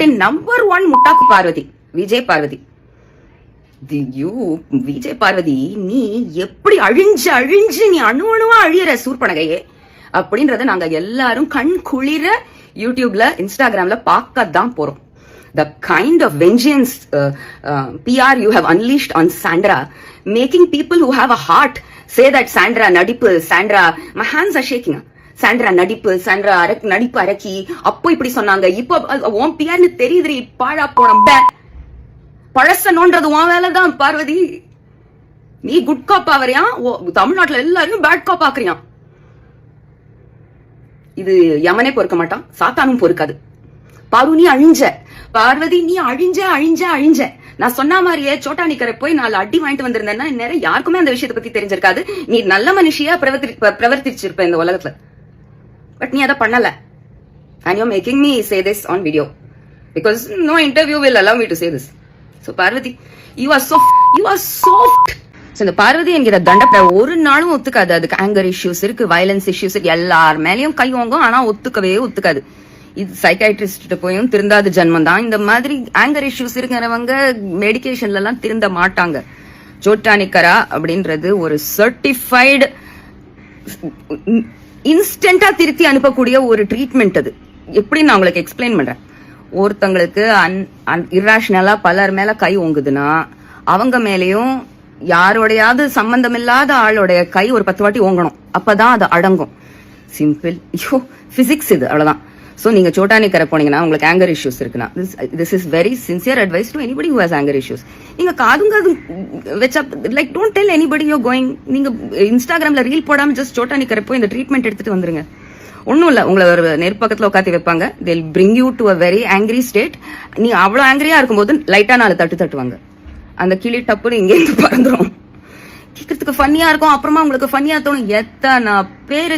தமிழ்நாட்டின் number one முட்டாக்கு Parvathy Vijay Parvathy. You Vijay Parvathy நீ எப்படி அழிஞ்சு அழிஞ்சு நீ அணு அணுவா அழியற சூர்பனகையே? அப்படின்றத நாங்க எல்லாரும் கண் குளிர யூடியூப்ல இன்ஸ்டாகிராம்ல பார்க்க தான் போறோம் the kind of vengeance PR you have unleashed on Sandra making people who have a heart say that Sandra நடிப்பு Sandra my hands are shaking Sandra நடிப்பு சாண்ட்ரா அரக் நடிப்பு அரக்கி. அப்போ இப்படி சொன்னாங்க. இப்போ உன் பியார்னு தெரியுது பாழா போன பழச நோன்றது உன் வேலைதான் பார்வதி. நீ குட் காப் ஆவறியா? ஓ, தமிழ்நாட்டுல எல்லாரும் பேட் காப் ஆக்குறியா? இது யமனே பொறுக்க மாட்டான் சாத்தானும் பொறுக்காது. பாரு நீ அழிஞ்ச. பார்வதி நீ அழிஞ்ச அழிஞ்ச அழிஞ்ச. நான் சொன்ன மாதிரியே சோட்டா நிக்கரை போய் நாலு அடி வாங்கிட்டு வந்திருந்தேன்னா நேரம் யாருக்குமே அந்த விஷயத்தை பத்தி தெரிஞ்சிருக்காது. நீ நல்ல மனுஷியா பிரவர்த்தி பிரவர்த்திச்சிருப்ப இந்த உலகத்துல. பட் நீ அதை பண்ணல. And you making me say this on video because no interview will allow me to say this so Parvathy you are so you are soft so இந்த பார்வதி என்கிற தண்டப்பட ஒரு நாளும் ஒத்துக்காது. அதுக்கு ஆங்கர் இஷ்யூஸ் இருக்கு வயலன்ஸ் இஷ்யூஸ் இருக்கு. எல்லார் மேலேயும் கை வாங்கும் ஆனால் ஒத்துக்கவே ஒத்துக்காது. இது சைக்காட்ரிஸ்ட் போயும் திருந்தாத ஜென்மம் தான். இந்த மாதிரி ஆங்கர் இஷ்யூஸ் இருக்கிறவங்க மெடிகேஷன்ல திருந்த மாட்டாங்க. ஜோட்டானிக்கரா அப்படின்றது ஒரு சர்டிஃபைடு இன்ஸ்டண்டா திருத்தி அனுப்பக்கூடிய ஒரு ட்ரீட்மெண்ட் அது. எப்படி நான் உங்களுக்கு எக்ஸ்பிளைன் பண்றேன். ஒருத்தங்களுக்கு அன் இர்ராஷனலா பலர் மேல கை ஓங்குதுன்னா அவங்க மேலேயும் யாரோடையாவது சம்பந்தம் இல்லாத ஆளோடைய கை ஒரு பத்து வாட்டி ஓங்கணும். அப்பதான் அது அடங்கும். சிம்பிள் ஐயோ பிசிக்ஸ் இது அவ்வளவுதான். ஸோ நீங்க சோட்டானிக்கரை போனீங்கன்னா உங்களுக்கு ஆங்கர் இஷ்யூஸ் இருக்குன்னா this is very sincere advice to anybody who has anger issues நீங்க காதும் காதும் வச்சா like don't tell anybody yo going நீங்க இன்ஸ்டாகிராம்ல ரீல் போடாம ஜஸ்ட் சோட்டானிக்கரை போய் இந்த ட்ரீட்மெண்ட் எடுத்துட்டு வந்துருங்க. ஒன்றும் இல்லை உங்களை ஒரு நெருப்பக்கத்தில் உட்காத்தி வைப்பாங்க. Till bring you to a very angry state நீ அவ்வளோ ஆங்கிரியா இருக்கும்போது லைட்டா நாலு தட்டு தட்டுவாங்க. அந்த கிளி டப்புன்னு இங்கேருந்து பறந்துடும் கேட்கறதுக்கு ஃபன்னியாக இருக்கும். அப்புறமா உங்களுக்கு ஃபன்னியாக தோணும். எத்தனை பேரு